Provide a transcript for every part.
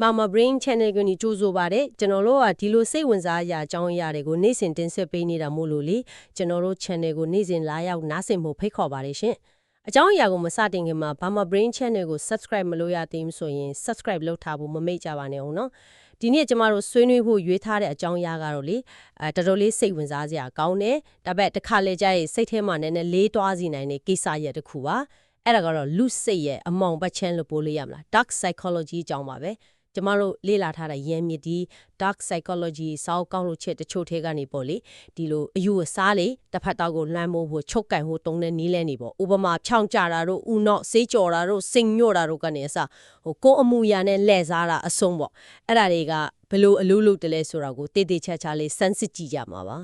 Mama Brain Channel ကိုညီကြိုးဆိုပါတယ်ကျွန်တော်တို့ကဒီလိုစိတ်ဝင်စားရာအကြောင်းအရာတွေကိုနေ့စဉ်တင်ဆက်ပေးနေတာမို့လို့လေကျွန်တော်တို့ channel ကိုနေ့စဉ်လာရောက်နားဆင်ဖို့ဖိတ်ခေါ်ပါတယ်ရှင်အကြောင်းအရာကိုမစတင်ခင်မှာ Mama Brain Channel ကို subscribe မလုပ်ရသေးဘူးဆိုရင် subscribe လုပ်ထားဖို့မမေ့ကြပါနဲ့အောင်နော်ဒီနေ့ကျမတို့ဆွေးနွေးဖို့ရွေးထားတဲ့အကြောင်းအရာကတော့လေအဲတော်တော်လေးစိတ်ဝင်စားစရာကောင်းတယ်ဒါပေမဲ့တစ်ခါလေကြာရင်စိတ်ထဲမှာနည်းနည်းလေးတွားစီနိုင်တဲ့ကိစ္စရက်တစ်ခုပါအဲ့ဒါကတော့လူစိတ်ရဲ့အမောင်ပတ်ချမ်းလို့ပို့လို့ရမလား dark psychology အကြောင်းပါပဲ ကျမတို့လေ့လာထားတဲ့ရန်မြစ်ဒီ dark psychology စောက်ကောက်လို့ချက်တချို့ထဲကနေပေါ့လေဒီလိုအယူအဆလေးတစ်ဖက်တော့ကိုလွှမ်းမိုးဖို့ချုပ်ကင်ဖို့တုံးတဲ့နီးလဲနေပေါ့ဥပမာဖြောင်းကြတာတို့ဥနော့စေးကြော်တာတို့စိန်ညွတ်တာတို့ကနေအစဟိုကိုယ်အမှုရာနဲ့လှည့်စားတာအဆုံးပေါ့အဲ့ဒါတွေကဘယ်လိုအလူလုပ်တယ်လဲဆိုတာကိုတည်တည်ချာချာလေးစမ်းစစ်ကြည့်ကြမှာပါ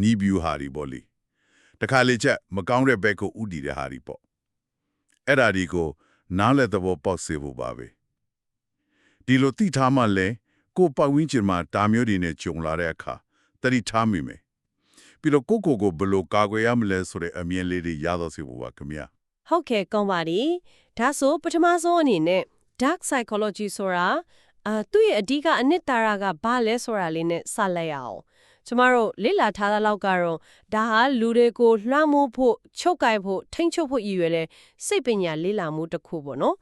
နီးဗျူဟာဒီပေါ့လေတခါလေချက်မကောင်းတဲ့ဘက်ကိုဥတည်တဲ့ဟာဒီပေါ့အဲ့ဒါဒီကိုနားလဲသဘောပေါက်စေဖို့ပါပဲ ဒီလိုသိထားမှလဲကိုယ်ပတ်ဝန်းကျင်မှာဒါမျိုးတွေနဲ့ကြုံလာတဲ့အခါတတိထားမိမယ်ပြီးတော့ကိုယ့်ကိုယ်ကိုဘယ်လိုကာကွယ်ရမလဲဆိုတဲ့အမြင်လေးတွေရတော့စေဖို့ပါခင်ဗျာဟုတ်ကဲ့ကောင်းပါပြီဒါဆိုပထမဆုံးအနေနဲ့ dark psychology ဆိုတာအာသူ့ရဲ့အဓိကအနှစ်သာရကဘာလဲဆိုတာလေးနဲ့စလိုက်ရအောင်ကျမတို့လေ့လာထားတဲ့လောက်ကတော့ဒါဟာလူတွေကိုလွှမ်းမိုးဖို့ချုပ်ကိုင်ဖို့ထိမ့်ချုပ်ဖို့ရည်ရွယ်တဲ့စိတ်ပညာလေ့လာမှုတစ်ခုပေါ့နော်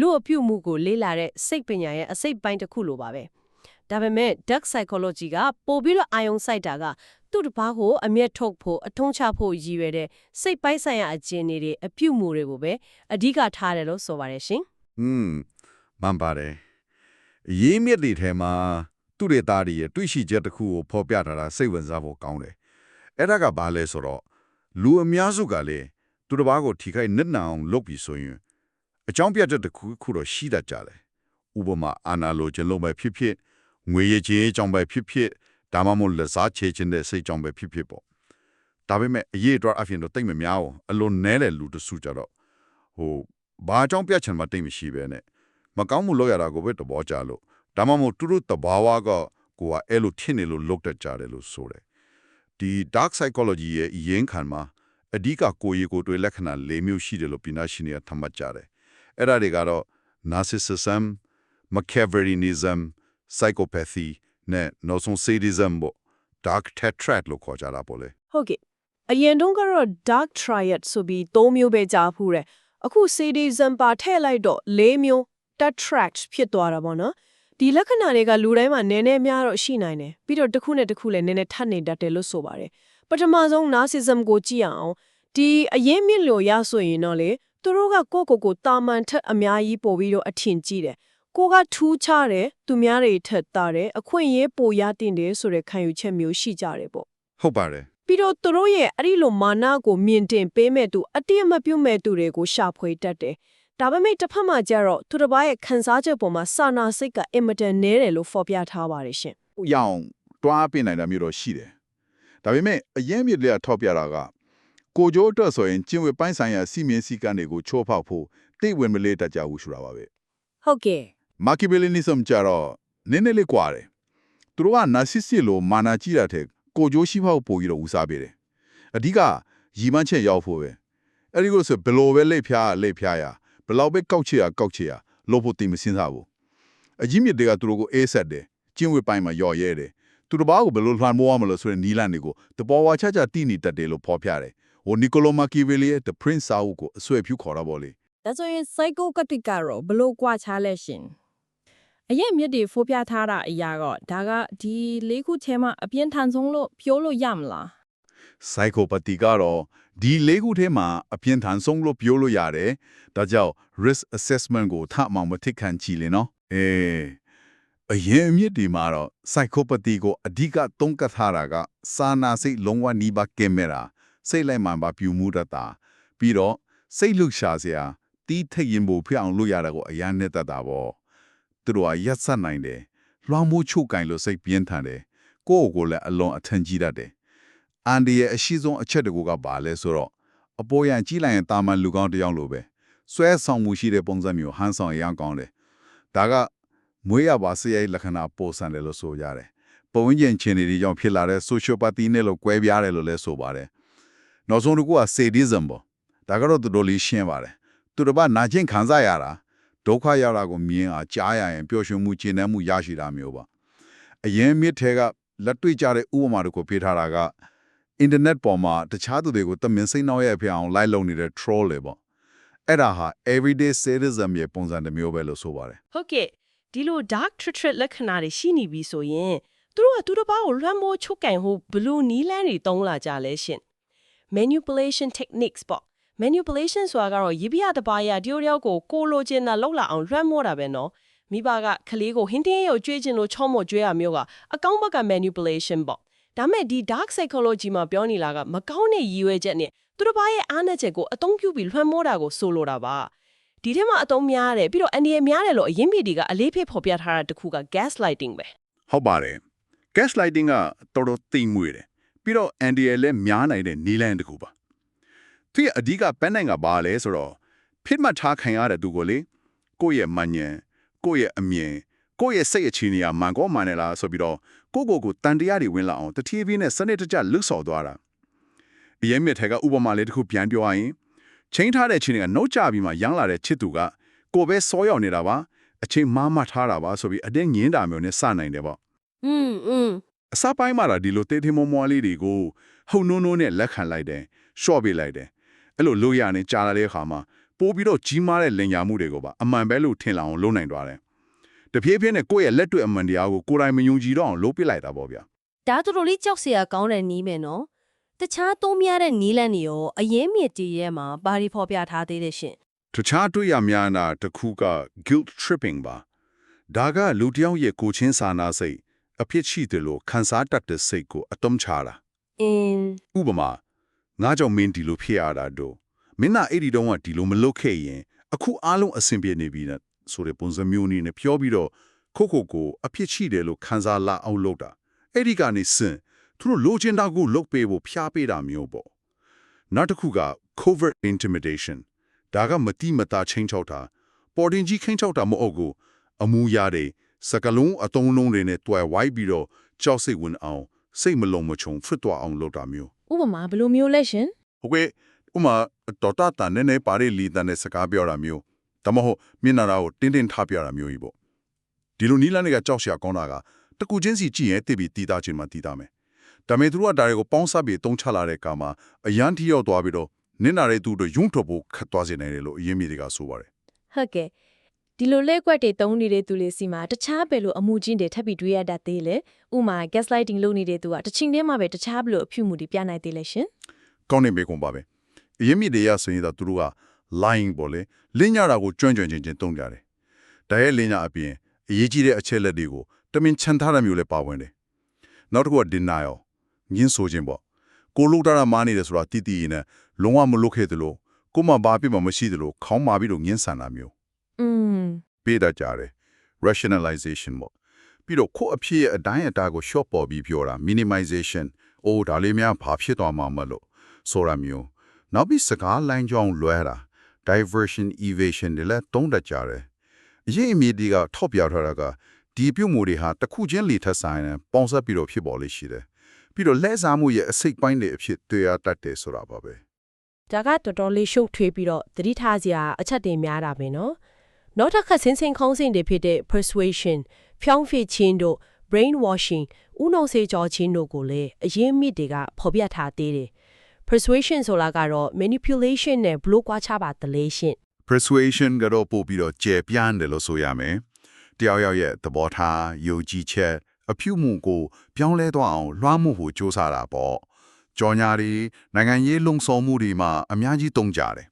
လူအပြုတ်မှုကိုလေ့လာတဲ့စိတ်ပညာရဲ့အစိတ်ပိုင်းတစ်ခုလိုပါပဲဒါပေမဲ့ dark psychology ကပိုပြီးတော့အာယုံစိုက်တာကသူ့တစ်ပါးကိုအမျက်ထုတ်ဖို့အထုံးချဖို့ရည်ရွယ်တဲ့စိတ်ပိုင်းဆိုင်ရာအခြေအနေတွေအပြုတ်မှုတွေကိုပဲအဓိကထားတယ်လို့ဆိုပါတယ်ရှင်อืมမှန်ပါတယ်အရေးမြစ်တွေထဲမှာသူတွေသားတွေရဲ့တွေ့ရှိချက်တစ်ခုကိုဖော်ပြထားတာစိတ်ဝင်စားဖို့ကောင်းတယ်အဲ့ဒါကဘာလဲဆိုတော့လူအများစုကလည်းသူတစ်ပါးကိုထိခိုက်နစ်နာအောင်လုပ်ပြီးဆိုရင် အကြောင်းပြချက်တစ်ခုခုတော့ရှိတတ်ကြတယ်ဥပမာအာနာလိုချင်လို့ပဲဖြစ်ဖြစ်ငွေရည်ချေးကြောင့်ပဲဖြစ်ဖြစ်ဒါမှမဟုတ်လက်စားချေချင်တဲ့စိတ်ကြောင့်ပဲဖြစ်ဖြစ်ပေါ့ဒါပေမဲ့အရေးအတွက်အဖြစ်တော့တိတ်မများဘူးအလွန်နဲတဲ့လူတစုကြတော့ဟိုဘာအကြောင်းပြချင်မှတိတ်မရှိပဲနဲ့မကောင်းမှုလုပ်ရတာကိုပဲသဘောကျလို့ဒါမှမဟုတ်သူတို့တဘာဝကကိုကအဲ့လိုထင်နေလို့လုပ်တတ်ကြတယ်လို့ဆိုတယ်ဒီ dark psychology ရဲ့အရင်ခံမှာအဓိကကိုယ်ရည်ကိုယ်တွေ့လက္ခဏာ၄မျိုးရှိတယ်လို့ပညာရှင်တွေကသတ်မှတ်ကြတယ် အဲ့ဒါတွေကတော့ narcissism machiavellianism psychopathy နဲ့နောက်ဆုံး sadism ပေါ့ dark tetrad လို့ခေါ်ကြတာပေါ့လေဟုတ်ကဲ့အရင်တုန်းကတော့ dark triad ဆိုပြီး၃မျိုးပဲကြားဖူးတယ်အခု sadism ပါထည့်လိုက်တော့၄မျိုး tetrad ဖြစ်သွားတာပေါ့နော်ဒီလက္ခဏာတွေကလူတိုင်းမှာနည်းနည်းများတော့ရှိနိုင်တယ်ပြီးတော့တစ်ခုနဲ့တစ်ခုလည်းနည်းနည်းထပ်နေတတ်တယ်လို့ဆိုပါတယ်ပထမဆုံး narcissism ကိုကြည့်အောင်ဒီအရင်မြင့်လို့ရဆိုရင်တော့လေ သူတို့ကကိုယ့်ကိုယ်ကိုတာမန်ထက်အများကြီးပို့ပြီးတော့အထင်ကြီးတယ်ကိုကထူးခြားတယ်သူများတွေထက်တာတယ်အခွင့်အရေးပိုရတင်တယ်ဆိုတဲ့ခံယူချက်မျိုးရှိကြတယ်ပေါ့ဟုတ်ပါတယ်ပြီးတော့သူတို့ရဲ့အဲ့ဒီလိုမာနကိုမြင်တင်ပေးမဲ့သူအတိအမပြုတ်မဲ့သူတွေကိုရှာဖွေတတ်တယ်။ဒါပေမဲ့တစ်ဖက်မှာကျတော့သူတစ်ပါးရဲ့ခံစားချက်ပေါ်မှာစာနာစိတ်ကအင်မတန်နည်းတယ်လို့ဖော်ပြထားပါတယ်ရှင်ရအောင်တွားပြနိုင်တာမျိုးတော့ရှိတယ်ဒါပေမဲ့အရင်မြစ်လေးကထောက်ပြတာက ကိုကြိုးအတွက်ဆိုရင်ကျင့်ဝတ်ပိုင်းဆိုင်ရာစီမင်းစည်းကမ်းတွေကိုချိုးဖောက်ဖို့တိတ်ဝင်မလေးတတ်ကြဘူးဆိုတာပါပဲ။ဟုတ်ကဲ့ Machiavellianism ကြတော့နည်းနည်းလေးကွာတယ်သူတို့က narcissist လို့မာနာကြီးတာတဲ့ကိုကြိုးရှိဖောက်ပို့ပြီးတော့ဦးစားပေးတယ်အဓိကရီမန်းချက်ရောက်ဖို့ပဲအဲ့ဒီကိုဆိုဘယ်လိုပဲလက်ဖြားလက်ဖြားရဘယ်လောက်ပဲကောက်ချရကောက်ချရလို့ဖို့တိမစင်းစားဘူးအကြီးမြစ်တွေကသူတို့ကိုအေးဆက်တယ်ကျင့်ဝတ်ပိုင်းမှာရော်ရဲတယ်သူတစ်ပါးကိုဘယ်လိုလှမ်းမိုးရမလို့ဆိုတဲ့နီလန်တွေကိုတပေါ်ဝါချချတိနေတတ်တယ်လို့ဖော်ပြတယ် ဟိုနီကိုလိုမာကီဗီလီရဲ့ The Prince စာအုပ်ကိုအဆွဲဖြူခေါ်တာပေါ့လေဒါဆိုရင် psychotic ကတော့ဘလို့ကွာခြားလဲရှင်အရင်မြစ်တွေဖိုးပြထားတာအရာတော့ဒါကဒီလေးခုထဲမှာအပြင်းထန်ဆုံးလို့ပြောလို့ရမလား psychopathy ကတော့ဒီလေးခုထဲမှာအပြင်းထန်ဆုံးလို့ပြောလို့ရတယ်။ဒါကြောင့် risk assessment ကိုထမှမထိခံကြည့်လေနော်။အေးအရင်အမြစ်ဒီမှာတော့ psychopathy ကိုအဓိကသုံးကထားတာကစာနာစိတ်လုံးဝနီးပါးကင်မရာ စိတ်လိုက်မှန်ပါပြူမှုတတ်တာပြီးတော့စိတ်လှုပ်ရှားစရာတီးထိတ်ရင်ဖို့ဖြစ်အောင်လုပ်ရတာကိုအရန်နဲ့တတ်တာပေါ့သူတို့ကရက်ဆက်နိုင်တယ်လွှမ်းမိုးချုပ်ကင်လို့စိတ်ပြင်းထန်တယ်ကိုယ့်ကိုယ်လည်းအလွန်အထင်ကြီးတတ်တယ်အန်ဒီရဲ့အရှိဆုံးအချက်တကူကဘာလဲဆိုတော့အပေါ်ရန်ကြီးလိုက်ရင်တာမန်လူကောင်းတစ်ယောက်လိုပဲဆွဲဆောင်မှုရှိတဲ့ပုံစံမျိုးဟန်ဆောင်ရမ်းကောင်းတယ်ဒါကမွေးရပါစရိုက်လက္ခဏာပေါ်ဆန်တယ်လို့ဆိုကြတယ်ပုံဝင်ချင်းချင်းတွေကြောင့်ဖြစ်လာတဲ့ sociopathy နဲ့လို့ကွဲပြားတယ်လို့လည်းဆိုပါတယ် နောက်ဆုံးတစ်ခုက sadism ပေါ့ဒါကတော့သူတို့လေးရှင်းပါတယ်သူတို့ကနာကျင်ခံစားရတာဒုက္ခရတာကိုမြင်အားကြားရရင်ပျော်ရွှင်မှုကျဉ်းနှံမှုရရှိတာမျိုးပါအရင်မြစ်ထဲကလက်တွေ့ကြတဲ့ဥပမာတစ်ခုပေးထားတာကအင်တာနက်ပေါ်မှာတခြားသူတွေကိုတမင်စိတ်နှောက်ရဖြစ်အောင်လိုက်လုပ်နေတဲ့ troll တွေပေါ့အဲ့ဒါဟာ everyday sadism ရဲ့ပုံစံတစ်မျိုးပဲလို့ဆိုပါတယ်ဟုတ်ကဲ့ဒီလို dark treat လက္ခဏာတွေရှိနေပြီဆိုရင်သူတို့ကသူတစ်ပါးကိုလွှမ်းမိုးချုပ်ကင်ဖို့ဘယ်လို့နီးလန်းတွေတုံးလာကြလဲရှင် manipulation techniques ပေါ့ manipulation ဆိုတာကတော့ရည်ပြတစ်ပါးရတယောက်တယောက်ကိုကိုလိုချင်တာလောက်လာအောင်လွှမ်းမိုးတာပဲနော်မိဘကကလေးကိုဟင်းတင်းရုပ်ကြွေးချင်လို့ချောမော့ကြွေးရမျိုးကအကောင့်ဘက်က manipulation ပေါ့ဒါမဲ့ဒီ dark psychology မှာပြောနေလာကမကောင်းတဲ့ရည်ရွယ်ချက်နဲ့သူတစ်ပါးရဲ့အားနည်းချက်ကိုအသုံးပြုပြီးလွှမ်းမိုးတာကိုဆိုလိုတာပါဒီထဲမှာအသုံးများတယ်ပြီးတော့အန်ဒီရများတယ်လို့အရင်ပြည်ဒီကအလေးဖေးဖော်ပြထားတာတစ်ခုက gaslighting ပဲဟုတ်ပါတယ် gaslighting ကတော်တော်သိမ်မွေ့တယ် ပြီးတော့ NDL လည်းများနိုင်တဲ့နီလန်တစ်ခုပါသူရဲ့အဓိကပန်းနိုင်ကဘာလဲဆိုတော့ဖိမှတ်ထားခံရတဲ့သူကိုလေကိုယ့်ရဲ့မညံကိုယ့်ရဲ့အမြင်ကိုယ့်ရဲ့စိတ်အခြေအနေကမှန်ကောမှန်တယ်လားဆိုပြီးတော့ကိုယ့်ကိုယ်ကိုတန်တရားတွေဝင်လာအောင်တတိယပြင်းနဲ့စနစ်တကျလှုပ်ဆော်သွားတာအရင်မြစ်ထဲကဥပမာလေးတစ်ခုပြန်ပြောရရင်ချိန်ထားတဲ့ချိန်ကနှုတ်ကြပြီးမှရမ်းလာတဲ့ချစ်သူကကိုယ်ပဲစောရောက်နေတာပါအချိန်မားမထားတာပါဆိုပြီးအတင်းငင်းတာမျိုးနဲ့စနိုင်တယ်ပေါ့ อืมอืม အစပိုင်းမှာတော့ဒီလိုတေးသေးမွားမွားလေးတွေကိုဟုံနှုံးနှုံးနဲ့လက်ခံလိုက်တယ်ရှော့ပေးလိုက်တယ်အဲ့လိုလို့ရနေကြာလာတဲ့အခါမှာပိုးပြီးတော့ကြီးမားတဲ့လင်ညာမှုတွေကိုပါအမှန်ပဲလို့ထင်လာအောင်လုပ်နိုင်သွားတယ်တဖြည်းဖြည်းနဲ့ကိုယ့်ရဲ့လက်တွေ့အမှန်တရားကိုကိုယ်တိုင်မယုံကြည်တော့အောင်လုပ်ပြလိုက်တာပေါ့ဗျာဒါတော်တော်လေးကြောက်စရာကောင်းတဲ့နီးမယ်နော်တခြားသုံးများတဲ့နီးလန်းတွေရောအရင်မြစ်တီးရဲမှာဘာတွေဖော်ပြထားသေးတယ်ရှင်တခြားတွေ့ရများနာတစ်ခုက guilt tripping ပါဒါကလူတစ်ယောက်ရဲ့ကိုယ်ချင်းစာနာစိတ် အဖြစ်ရှိတယ်လို့ခံစားတတ်တဲ့စိတ်ကိုအတုံးချတာအင်းဥပမာငါကြောင့်မင်းဒီလိုဖြစ်ရတာတို့မင်းကအဲ့ဒီတော့ကဒီလိုမလုပ်ခဲ့ရင်အခုအားလုံးအဆင်ပြေနေပြီနဲ့ဆိုတဲ့ပုံစံမျိုးနည်းနဲ့ပြောပြီးတော့ခုတ်ခုတ်ကိုအဖြစ်ရှိတယ်လို့ခံစားလာအောင်လုပ်တာအဲ့ဒီကနေစင်သူတို့လိုချင်တာကိုလုပ်ပေးဖို့ဖျားပေးတာမျိုးပေါ့နောက်တစ်ခုက covert intimidation ဒါကမတိမတာချင်းချောက်တာပေါ်တင်ကြီးချင်းချောက်တာမဟုတ်ဘူးအမူအရာတွေ စကလုံးအတုံးလုံးတွေနဲ့တွယ်ဝိုင်းပြီးတော့ကြောက်စိတ်ဝင်အောင်စိတ်မလုံးမချုံဖွတ်သွားအောင်လုပ်တာမျိုးဥပမာဘယ်လိုမျိုးလဲရှင်ဟုတ်ကဲ့ဥမာတော်တာတန်နဲ့နဲ့ပါရီလီတန်နဲ့စကားပြောတာမျိုးဒါမှမဟုတ်မျက်နှာကိုတင်းတင်းထားပြတာမျိုးကြီးပေါ့ဒီလိုနီးလန်းတွေကကြောက်စရာကောင်းတာကတကူချင်းစီကြည့်ရင်တိပြီးတီးသားချင်းမှတီးသားမယ်ဒါပေမဲ့သူတို့ကဒါတွေကိုပေါင်းစပ်ပြီးတုံးချလာတဲ့အခါမှာအရန်ထီရောက်သွားပြီးတော့နင်းနာတဲ့သူတို့ယုံထုတ်ဖို့ခတ်သွားစေနိုင်တယ်လို့အရင်မြေတွေကဆိုပါတယ်ဟုတ်ကဲ့ ဒီလိုလဲကွက်တွေတုံးနေတဲ့သူလေးစီမှာတခြားပဲလို့အမှုချင်းတွေထပ်ပြီးတွေ့ရတတ်သေးလေဥမာ gaslighting လုပ်နေတဲ့သူကတစ်ချိန်တည်းမှာပဲတခြားဘလို့အဖြူမှုတွေပြနိုင်သေးလဲရှင်ကောင်းနေပေကုန်ပါပဲအရင်မြေတွေကဆိုရင်တော့သူတို့က lying ပေါ့လေလင်းညတာကိုကျွန့်ကျွန့်ချင်းချင်းတုံးကြတယ်ဒါရဲ့လင်းညအပြင်အရေးကြီးတဲ့အချက်လက်တွေကိုတမင်ချန်ထားတဲ့မျိုးလည်းပါဝင်တယ်နောက်တစ်ခုက denial ငင်းဆိုခြင်းပေါ့ကိုလုတာရမာနေတယ်ဆိုတာတိတိရင်နဲ့လုံးဝမလုခဲ့တယ်လို့ကိုမှဘာပြစ်မှမရှိတယ်လို့ခေါင်းမာပြီးတော့ငင်းဆန်တာမျိုး อืมပေးတတ်ကြတယ် rationalization ပေါ့ပြီးတော့ကိုယ့်အဖြစ်ရဲ့အတိုင်းအတာကို short ပေါ်ပြီးပြောတာ minimization အိုးဒါလေးများဘာဖြစ်သွားမှာမလို့ဆိုတာမျိုးနောက်ပြီးစကားလိုင်းကြောင်းလွဲတာ diversion evasion တွေလည်းတုံးတတ်ကြတယ်အရေးအမြစ်ဒီကထောက်ပြထားတာကဒီပြုမှုတွေဟာတစ်ခုချင်းလီထက်ဆိုင်နဲ့ပေါင်းစပ်ပြီးတော့ဖြစ်ပေါ်လေးရှိတယ်ပြီးတော့လက်စားမှုရဲ့အစိတ်ပိုင်းတွေအဖြစ်တွေ့ရတတ်တယ်ဆိုတာပါပဲဒါကတော်တော်လေးရှုပ်ထွေးပြီးတော့သတိထားစရာအချက်တွေများတာပဲနော် နောက်တစ်ခါစင်းစင်းခေါင်းစဉ်တွေဖြစ်တဲ့ persuasion ဖြောင်းဖိခြင်းတို့ brainwashing ဥနှောက်စေကြောခြင်းတို့ကိုလည်းအရင်မြစ်တွေကဖော်ပြထားသေးတယ် persuasion ဆိုတာကတော့ manipulation နဲ့ဘလို့ကွာခြားပါတလဲရှင့် persuasion ကတော့ပို့ပြီးတော့ကျေပြန်းတယ်လို့ဆိုရမယ်။တယောက်ယောက်ရဲ့သဘောထားယုံကြည်ချက်အပြုမှုကိုပြောင်းလဲသွားအောင်လွှမ်းမိုးဖို့ကြိုးစားတာပေါ့။ကြော်ညာတွေနိုင်ငံရေးလုံဆော်မှုတွေမှာအများကြီးတုံးကြတယ်။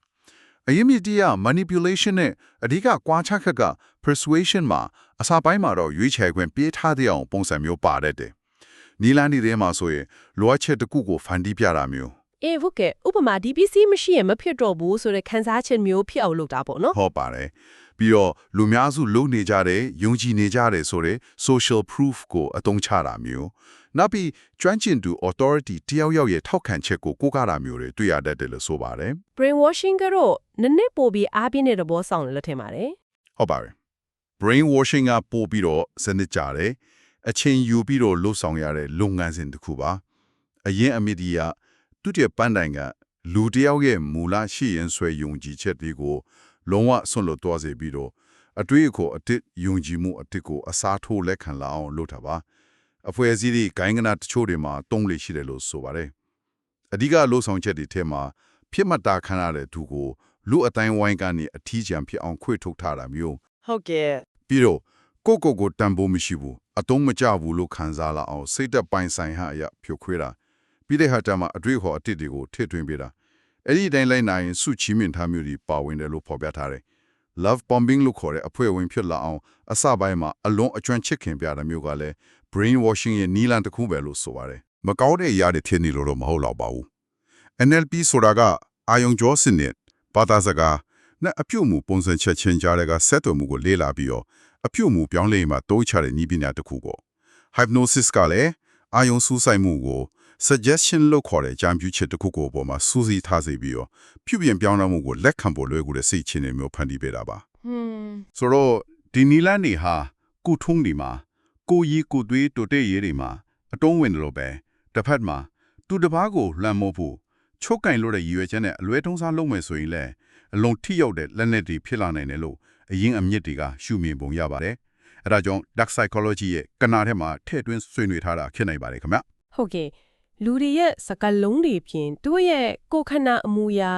အရင်မြစ်တီးက manipulation နဲ့အဓိကကွာခြားခက်က persuasion မှာအစာပိုင်းမှာတော့ရွေးချယ်ခွင့်ပေးထားတဲ့အောင်ပုံစံမျိုးပါတတ်တယ်။နီလန်ဒီထဲမှာဆိုရင်လိုအပ်ချက်တစ်ခုကိုဖန်တီးပြတာမျိုးအေးဟုတ်ကဲ့ဥပမာဒီပစ္စည်းမရှိရင်မဖြစ်တော့ဘူးဆိုတဲ့ခံစားချက်မျိုးဖြစ်အောင်လုပ်တာပေါ့နော်ဟုတ်ပါတယ် ပြီးတော့လူများစုလုံနေကြတယ်ယုံကြည်နေကြတယ်ဆိုတဲ့ social proof ကိုအသုံးချတာမျိုးနောက်ပြီးကျွမ်းကျင်သူ authority တယောက်ယောက်ရဲ့ထောက်ခံချက်ကိုကိုးကားတာမျိုးတွေတွေ့ရတတ်တယ်လို့ဆိုပါတယ် brainwashing ကတော့နည်းနည်းပိုပြီးအားပြင်းတဲ့သဘောဆောင်တယ်လို့ထင်ပါတယ်ဟုတ်ပါတယ် brain washing ကပို့ပြီးတော့စနစ်ကြတယ်အချိန်ယူပြီးတော့လှုပ်ဆောင်ရတဲ့လုပ်ငန်းစဉ်တစ်ခုပါအရင်အမီဒီယာသူတည်းပန်းတိုင်ကလူတယောက်ရဲ့မူလရှိရင်ဆွဲယုံကြည်ချက်တွေကို လုံးဝဆွန့်လွတ်သွားစေပြီးတော့အတွေ့အခေါ်အတစ်ယုံကြည်မှုအတစ်ကိုအစားထိုးလက်ခံလာအောင်လုပ်တာပါအဖွဲ့အစည်းတွေဂိုင်းကနာတချို့တွေမှာတုံးလေရှိတယ်လို့ဆိုပါတယ်အဓိကလို့ဆောင်ချက်တွေထဲမှာဖြစ်မှတ်တာခံရတဲ့သူကိုလူအတိုင်းဝိုင်းကနေအထီးကျန်ဖြစ်အောင်ခွေထုတ်ထားတာမျိုးဟုတ်ကဲ့ပြီးတော့ကိုယ့်ကိုယ်ကိုတန်ဖိုးမရှိဘူးအတုံးမကျဘူးလို့ခံစားလာအောင်စိတ်သက်ပိုင်ဆိုင်ဟာအရဖြိုခွေးတာပြီးတဲ့ဟာတမှာအတွေ့အခေါ်အတစ်တွေကိုထည့်သွင်းပေးတာ အဲ့ဒီအတိုင်းလိုက်နိုင်ရင်စုချီးမြှင့်ထားမျိုးတွေပါဝင်တယ်လို့ဖော်ပြထားတယ် love bombing လို့ခေါ်တဲ့အဖွဲ့ဝင်ဖြစ်လာအောင်အစပိုင်းမှာအလွန်အကျွမ်းချစ်ခင်ပြတာမျိုးကလည်း brain washing ရဲ့နီလန်တစ်ခုပဲလို့ဆိုပါတယ်မကောင်းတဲ့အရာတွေဖြစ်နေလို့တော့မဟုတ်တော့ပါဘူး NLP ဆိုတာကအာယုံကြောစနစ်ဘာသာစကားနဲ့အပြုတ်မှုပုံစံချက်ချင်းကြားတဲ့ကဆက်သွယ်မှုကိုလေ့လာပြီးတော့အပြုတ်မှုပြောင်းလဲမှတိုးချတဲ့နည်းပညာတစ်ခုပေါ့ hypnosis ကလည်းအာယုံစူးစိုက်မှုကို suggestion လို့ခေါ်တဲ့ကြံပြူချက်တစ်ခုကိုပေါ်မှာစူးစီးထားစေပြီးတော့ပြုပြင်ပြောင်းလဲမှုကိုလက်ခံဖို့လွယ်ကူတဲ့စိတ်ချင်းတွေမျိုးဖန်တီးပေးတာပါဟွန်းဆိုတော့ဒီနီလန်းနေဟာကုထုံးဒီမှာကိုရီကိုသွေးတိုတဲ့ရေးတွေမှာအတုံးဝင်တယ်လို့ပဲတစ်ဖက်မှာသူတစ်ပားကိုလှမ်းမိုးဖို့ချုပ်ကင်လို့တဲ့ရည်ရွယ်ချက်နဲ့အလွဲထုံးစားလုပ်မယ်ဆိုရင်လည်းအလုံးထိရောက်တဲ့လက်နက်တွေဖြစ်လာနိုင်တယ်လို့အရင်အမြင့်တွေကရှုမြင်ပုံရပါတယ်အဲဒါကြောင့် dark psychology ရဲ့ကဏ္ဍထဲမှာထည့်သွင်းဆွေးနွေးထားတာဖြစ်နိုင်ပါတယ်ခင်ဗျဟုတ်ကဲ့ လူတွေရဲ့စကားလုံးတွေပြင်သူတို့ရဲ့ကိုယ်ခန္ဓာအမူအရာ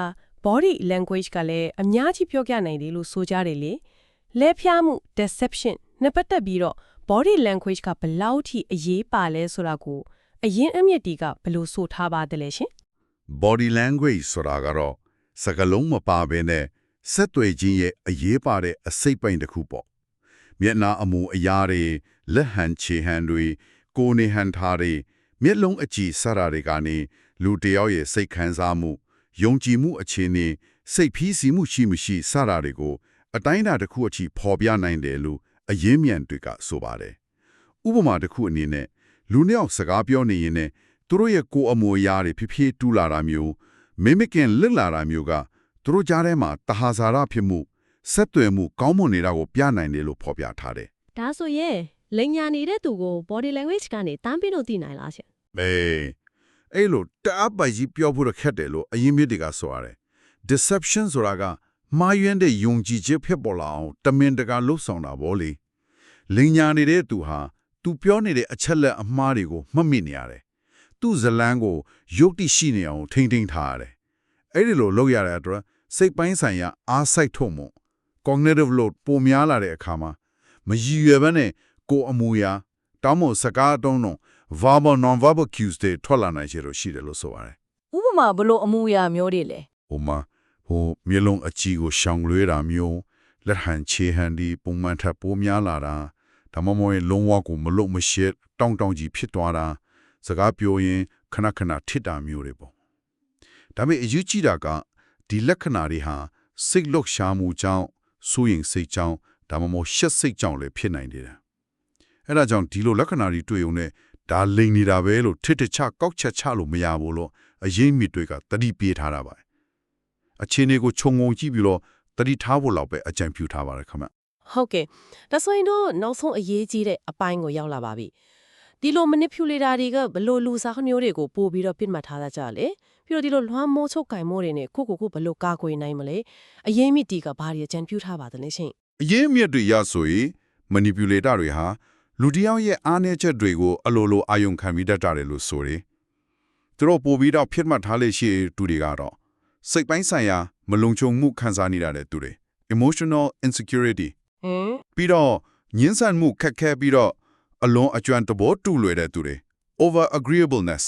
body language ကလည်းအများကြီးပြောပြနိုင်တယ်လို့ဆိုကြတယ်လေလဲဖျားမှု deception နဲ့ပတ်သက်ပြီးတော့ body language ကဘယ်လောက်ထိအရေးပါလဲဆိုတာကိုအရင်အမြင့်တီကဘယ်လိုဆိုထားပါတယ်လဲရှင် body language ဆိုတာကတော့စကားလုံးမပါဘဲနဲ့ဆက်သွယ်ခြင်းရဲ့အရေးပါတဲ့အစိတ်ပိုင်းတစ်ခုပေါ့မျက်နှာအမူအရာတွေလက်ဟန်ခြေဟန်တွေကိုယ်နေဟန်ထားတွေ မျက်လုံးအကြည့်စတာတွေကနေလူတစ်ယောက်ရဲ့စိတ်ခံစားမှုယုံကြည်မှုအခြေအနေစိတ်ဖီးစီမှုရှိမရှိစတာတွေကိုအတိုင်းအတာတစ်ခုအထိပေါ်ပြနိုင်တယ်လို့အရင်းမြန်တွေကဆိုပါတယ်ဥပမာတစ်ခုအနေနဲ့လူနှစ်ယောက်စကားပြောနေရင်နဲ့သူတို့ရဲ့ကိုယ်အမူအရာတွေဖြည်းဖြည်းတူးလာတာမျိုးမိမကင်လစ်လာတာမျိုးကသူတို့ကြားထဲမှာတဟာဇာရဖြစ်မှုဆက်သွယ်မှုကောင်းမွန်နေတာကိုပြနိုင်တယ်လို့ဖော်ပြထားတယ်ဒါဆိုရင်လိန်ညာနေတဲ့သူကို body language ကနေတန်းပြီးလို့သိနိုင်လားရှင်။ အေးအဲ့လိုတအားပိုက်ကြီးပြောဖို့တော့ခက်တယ်လို့အရင်မြစ်တွေကဆိုရတယ်။ deception ဆိုတာကမှားယွင်းတဲ့ယုံကြည်ချက်ဖြစ်ပေါ်လာအောင်တမင်တကာလှုပ်ဆောင်တာပေါ့လေ။လိန်ညာနေတဲ့သူဟာသူပြောနေတဲ့အချက်လက်အမှားတွေကိုမှတ်မိနေရတယ်။သူ့ဇလန်းကိုယုတ်တိရှိနေအောင်ထိမ့်ထိန်ထားရတယ်။အဲ့ဒီလိုလုပ်ရတဲ့အတွက်စိတ်ပိုင်းဆိုင်ရာအားစိုက်ထုတ်မှု cognitive load ပိုများလာတဲ့အခါမှာမရည်ရွယ်ဘဲနဲ့ကိုယ်အမူအရာတောင်းမစကားအတုံးတော့ verbal non-verbal cues တွေထွက်လာနိုင်ခြေလို့ရှိတယ်လို့ဆိုပါတယ်ဥပမာဘလို့အမူအရာမျိုးတွေလဲ။ဟိုမှာဟိုမျက်လုံးအကြည့်ကိုရှောင်လွှဲတာမျိုးလက်ဟန်ခြေဟန်ဒီပုံမှန်ထပ်ပိုများလာတာဒါမှမဟုတ်ရင်လုံးဝကိုမလုံမရှက်တောင်းတောင်းကြီးဖြစ်သွားတာစကားပြောရင်ခဏခဏထစ်တာမျိုးတွေပေါ့။ဒါပေမဲ့အရေးကြီးတာကဒီလက္ခဏာတွေဟာစိတ်လှုပ်ရှားမှုကြောင့်စိုးရင်စိတ်ကြောင့်ဒါမှမဟုတ်ရှက်စိတ်ကြောင့်လည်းဖြစ်နိုင်တယ်။အဲဒါကြောင့်ဒီလိုလက္ခဏာတွေတွေ့ုံနဲ့ ဒါလိန်နေတာပဲလို့ထစ်ထချကောက်ချက်ချလို့မရဘူးလို့အရင်မြစ်တွေကတတိပြေးထားတာပါ။အခြေအနေကိုခြုံငုံကြည့်ပြီးတော့တတိထားဖို့လောက်ပဲအကြံပြုထားပါတယ်ခင်ဗျဟုတ်ကဲ့ဒါဆိုရင်တော့နောက်ဆုံးအရေးကြီးတဲ့အပိုင်းကိုရောက်လာပါပြီဒီလို manipulator တွေကဘယ်လိုလူစားမျိုးတွေကိုပို့ပြီးတော့ပြစ်မှတ်ထားတတ်ကြလဲပြီးတော့ဒီလိုလွှမ်းမိုးချုပ်ကင်မိုးတွေနဲ့ကိုကိုကိုဘယ်လိုကာကွယ်နိုင်မလဲအရင်မိတီကဘာတွေအကြံပြုထားပါသလဲရှင်။အရင်မြစ်တွေရဆိုရင် manipulator တွေဟာ လူတစ်ယောက်ရဲ့အားနည်းချက်တွေကိုအလိုလိုအာယုံခံပြီးတတ်ကြတယ်လို့ဆိုတယ်။သူတို့ပို့ပြီးတော့ဖြစ်မှတ်ထားလေရှိသူတွေကတော့စိတ်ပိုင်းဆိုင်ရာမလုံခြုံမှုခံစားနေရတဲ့သူတွေ emotional insecurity ဟင်ပြီးတော့ညှင်းဆန်မှုခက်ခဲပြီးတော့အလွန်အကျွမ်းတဘောတူလွယ်တဲ့သူတွေ over agreeableness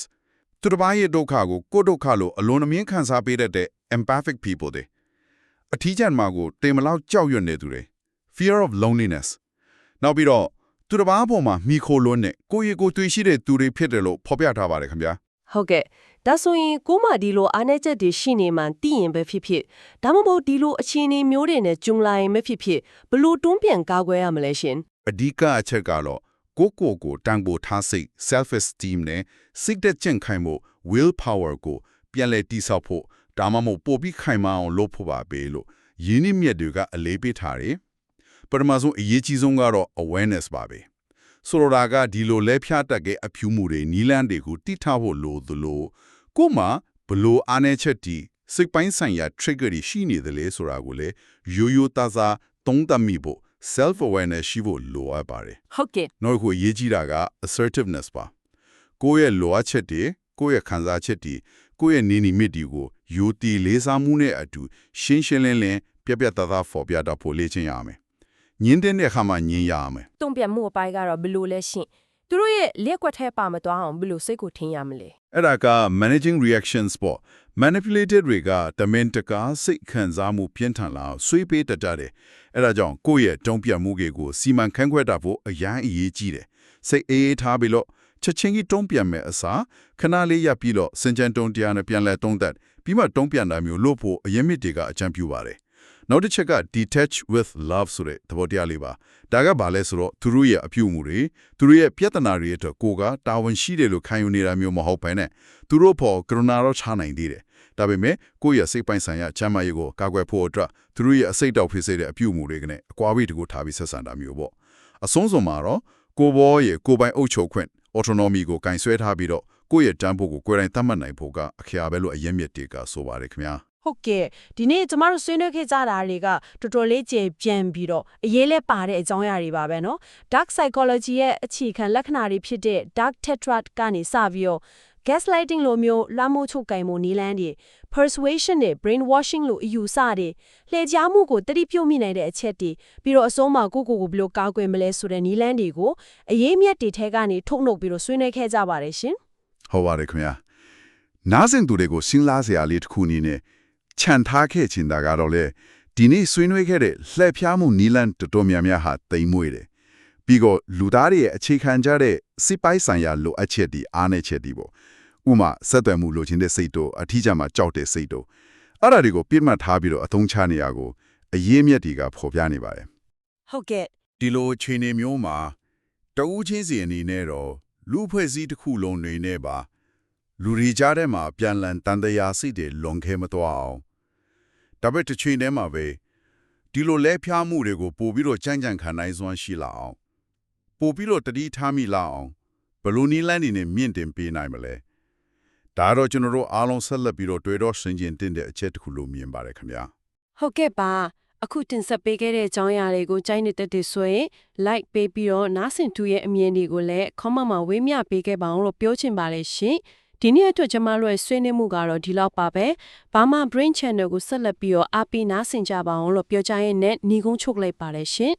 သူတစ်ပါးရဲ့ဒုက္ခကိုကိုယ့်ဒုက္ခလို့အလွန်အမြင့်ခံစားပေးတတ်တဲ့ empathic people တွေအထီးကျန်မှာကိုတေမလောက်ကြောက်ရွံ့နေသူတွေ fear of loneliness နောက်ပြီးတော့ သူတစ်ပါးပေါ်မှာမိခိုလွန်းတဲ့ကိုယ့်ရဲ့ကိုယ်တွေ့ရှိတဲ့သူတွေဖြစ်တယ်လို့ဖော်ပြထားပါတယ်ခင်ဗျာဟုတ်ကဲ့ဒါဆိုရင်ကိုမဒီလိုအားနည်းချက်တွေရှိနေမှသိရင်ပဲဖြစ်ဖြစ်ဒါမှမဟုတ်ဒီလိုအခြေအနေမျိုးတွေနဲ့ဂျုံလာရင်ပဲဖြစ်ဖြစ်ဘယ်လို့တွန်းပြန်ကာကွယ်ရမလဲရှင်အဓိကအချက်ကတော့ကိုယ့်ကိုယ်ကိုတန်ဖိုးထားစိတ် self esteem နဲ့စိတ်သက်ကျင့်ခိုင်မှု will power ကိုပြန်လည်တိဆောက်ဖို့ဒါမှမဟုတ်ပို့ပြီးခိုင်မာအောင်လုပ်ဖို့ပါပဲလို့ယင်းနှမြတ်တွေကအလေးပေးထားတယ်ပ ထမဆုံးအရေးကြီးဆုံးကတော့ awareness ပါပဲဆိုလိုတာကဒီလိုလဲဖြားတက်တဲ့အဖြူမှုတွေနီလန်းတွေကိုတိထားဖို့လိုသလိုကိုယ်မှာဘလို့အားနည်းချက်တီစိတ်ပိုင်းဆိုင်ရာ trigger တွေရှိနေတယ်လေဆိုတာကိုလေရိုးရိုးသားသားသုံးသပ်မိဖို့ self awareness ရှိဖို့လိုအပ်ပါတယ်ဟုတ်ကဲ့နောက်တစ်ခုအရေးကြီးတာက assertiveness ပါကိုယ့်ရဲ့လိုအပ်ချက်တွေကိုယ့်ရဲ့ခံစားချက်တွေကိုယ့်ရဲ့နေနီမြစ်တွေကိုယူတီလေးစားမှုနဲ့အတူရှင်းရှင်းလင်းလင်းပြပြတသားဖော်ပြတတ်ဖို့လေ့ကျင့်ရမယ် ညင်းတဲ့အခါမှာညင်းရမယ်တုံ့ပြန်မှုအပိုင်းကတော့ဘယ်လိုလဲရှင့်သူတို့ရဲ့လက်ကွက်ထဲပါမသွားအောင်ဘယ်လိုစိတ်ကိုထင်ရမလဲအဲ့ဒါက managing reactions ပေါ့ manipulated တွေကတမင်တကာစိတ်ခံစားမှုပြင်းထန်လာအောင်ဆွေးပေးတတ်ကြတယ်အဲ့ဒါကြောင့်ကိုယ့်ရဲ့တုံ့ပြန်မှုတွေကိုစီမံခန့်ခွဲတတ်ဖို့အရန်အရေးကြီးတယ်စိတ်အေးအေးထားပြီးလို့ချက်ချင်းကြီးတုံ့ပြန်မဲ့အစားခဏလေးရပ်ပြီးတော့စင်ကြံတုံတရားနဲ့ပြန်လဲတုံးသက်ပြီးမှတုံ့ပြန်တာမျိုးလို့ဖို့အရင်မြစ်တွေကအကြံပြုပါတယ် နောက်တစ်ချက်က detach with love ဆိုတဲ့သဘောတရားလေးပါဒါကဘာလဲဆိုတော့သူတို့ရဲ့အပြုအမူတွေသူတို့ရဲ့ပြဿနာတွေအတွက်ကိုယ်ကတာဝန်ရှိတယ်လို့ခံယူနေတာမျိုးမဟုတ်ဘဲနဲ့သူတို့ဖို့ကရုဏာတော့ချနိုင်သေးတယ်ဒါပေမဲ့ကိုယ့်ရဲ့စိတ်ပိုင်းဆိုင်ရာချမ်းသာရေးကိုကာကွယ်ဖို့အတွက်သူတို့ရဲ့အစိတ်တောက်ဖြစ်စေတဲ့အပြုအမူတွေကနေအကွာဝေးတကူထားပြီးဆက်ဆံတာမျိုးပေါ့အဆုံးစွန်မှာတော့ကိုယ်ဘောရဲ့ကိုယ်ပိုင်အုပ်ချုပ်ခွင့် autonomy ကိုကင်ဆွဲထားပြီးတော့ကိုယ့်ရဲ့တန်းဖို့ကိုကိုယ်တိုင်သတ်မှတ်နိုင်ဖို့ကအခရာပဲလို့အရင်မြစ်တွေကဆိုပါတယ်ခင်ဗျာ ဟုတ်ကဲ့ဒီနေ့ကျမတို့ဆွေးနွေးခဲ့ကြတာတွေကတော်တော်လေးကျေပြန်ပြီးတော့အရေးလဲပါတဲ့အကြောင်းအရာတွေပါပဲเนาะ dark psychology ရဲ့အခြေခံလက္ခဏာတွေဖြစ်တဲ့ dark tetrad ကနေစပြီးတော့ gaslighting လိုမျိုးလွှမ်းမိုးချုပ်ကင်မှုနီးလန်းတွေ persuasion တွေ brainwashing လိုအယူဆတွေလှည့်ကြားမှုကိုတတိပြုတ်မိနိုင်တဲ့အချက်တွေပြီးတော့အဆုံးမှာကိုယ့်ကိုယ်ကိုဘယ်လိုကာကွယ်မလဲဆိုတဲ့နီးလန်းတွေကိုအရေးမြတ်တွေထဲကနေထုတ်နှုတ်ပြီးတော့ဆွေးနွေးခဲ့ကြပါတယ်ရှင် ဟုတ်ပါတယ်ခင်ဗျာနားစင်သူတွေကိုစဉ်းစားစရာလေးတစ်ခုအနေနဲ့ ခြံထားခဲ့ချင်တာကတော့လေဒီနေ့ဆွေးနွေးခဲ့တဲ့လှည့်ဖျားမှုနီလန်တော်တော်များများဟာတိမ်မွေ့တယ်ပြီးတော့လူသားတွေရဲ့အခြေခံကြတဲ့စစ်ပိုင်းဆိုင်ရာလိုအပ်ချက်တွေအားနည်းချက်တွေပေါ့ဥမာဆက်သွယ်မှုလိုချင်တဲ့စိတ်တို့အထီးကျမှကြောက်တဲ့စိတ်တို့အဲ့ဒါတွေကိုပြစ်မှတ်ထားပြီးတော့အသုံးချနေရကိုအရေးမြတ်တွေကဖော်ပြနေပါတယ်ဟုတ်ကဲ့ဒီလိုအခြေအနေမျိုးမှာတဦးချင်းစီအနေနဲ့တော့လူဖွဲ့စည်းတစ်ခုလုံးနေနဲ့ပါ လူတွေကြားထဲမှာပြန်လည်တန်တရားစိတ်တွေလွန်ခဲမသွားအောင်ဒါပေမဲ့တစ်ချိန်တည်းမှာပဲဒီလိုလဲဖျားမှုတွေကိုပို့ပြီးတော့ကြမ်းကြမ်းခံနိုင်စွမ်းရှိလာအောင်ပို့ပြီးတော့တတိထားမိလာအောင်ဘယ်လိုနည်းလမ်းတွေနဲ့မြင့်တင်ပေးနိုင်မလဲဒါတော့ကျွန်တော်တို့အားလုံးဆက်လက်ပြီးတော့တွေ့တော့ဆင်ခြင်တင်တဲ့အချက်တစ်ခုလို့မြင်ပါတယ်ခင်ဗျာဟုတ်ကဲ့ပါအခုတင်ဆက်ပေးခဲ့တဲ့အကြောင်းအရာတွေကိုကြိုက်နေတဲ့တွေဆိုရင် like ပေးပြီးတော့နားဆင်သူရဲ့အမြင်တွေကိုလည်း comment မှာဝေးမျှပေးခဲ့ပါအောင်လို့ပြောချင်ပါတယ်ရှင် ဒီနေ့အတွက်ကျမတို့ရဲ့ဆွေးနွေးမှုကတော့ဒီလောက်ပါပဲဘာမှ brain channel ကိုဆက်လက်ပြီးတော့အားပေးနားဆင်ကြပါအောင်လို့ပြောကြရင်းနဲ့ညီကုန်းချုပ်လိုက်ပါတယ်ရှင်